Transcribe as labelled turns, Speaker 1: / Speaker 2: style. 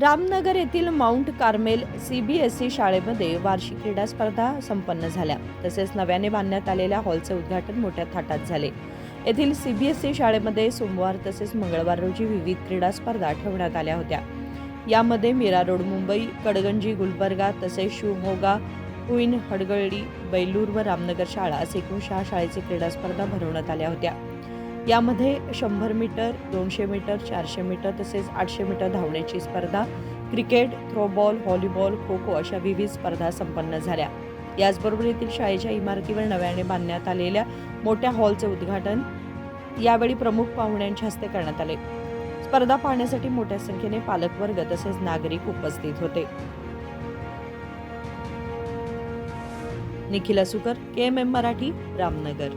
Speaker 1: रामनगर येथील mount Carmel CBSE शाळेमध्ये वार्षिक क्रीडा स्पर्धा संपन्न झाल्या. तसेच नव्याने बांधण्यात आलेल्या हॉलचे उद्घाटन मोठ्या थाटात झाले. येथील सीबीएसई शाळेमध्ये सोमवार तसेच मंगळवार रोजी विविध क्रीडा स्पर्धा ठेवण्यात आल्या होत्या. यामध्ये मीरा रोड मुंबई कडगंजी गुलबर्गा तसेच शिवमोगा कुईन हडगळी बैलूर व रामनगर शाळा असे एकूण सहा शाळेचे क्रीडा स्पर्धा भरवण्यात आल्या होत्या. यामध्ये शंभर मीटर दोनशे मीटर चारशे मीटर तसेच आठशे मीटर धावण्याची स्पर्धा cricket throwball volleyball kho kho अशा विविध स्पर्धा संपन्न झाल्या. याचबरोबर येथील शाळेच्या इमारतीवर नव्याने बांधण्यात आलेल्या मोठ्या हॉलचे उद्घाटन यावेळी प्रमुख पाहुण्यांच्या हस्ते करण्यात आले. स्पर्धा पाहण्यासाठी मोठ्या संख्येने पालकवर्ग तसेच नागरिक उपस्थित होते. Nikhil Sukar K M M Marathi Ramnagar.